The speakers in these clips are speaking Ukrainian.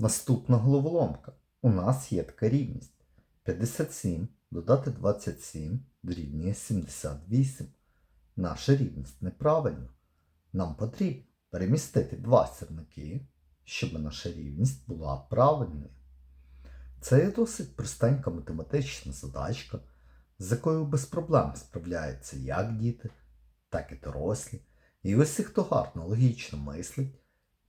Наступна головоломка. У нас є така рівність. 57 додати 27 дорівнює 78. Наша рівність неправильна. Нам потрібно перемістити два сірники, щоб наша рівність була правильною. Це є досить простенька математична задачка, з якою без проблем справляються як діти, так і дорослі. І усі, хто гарно логічно мислить,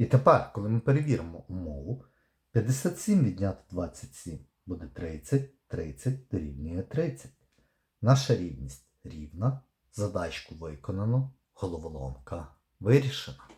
І тепер, коли ми перевіримо умову, 57 відняти 27 буде 30, 30 дорівнює 30. Наша рівність рівна, задачку виконано, головоломка вирішена.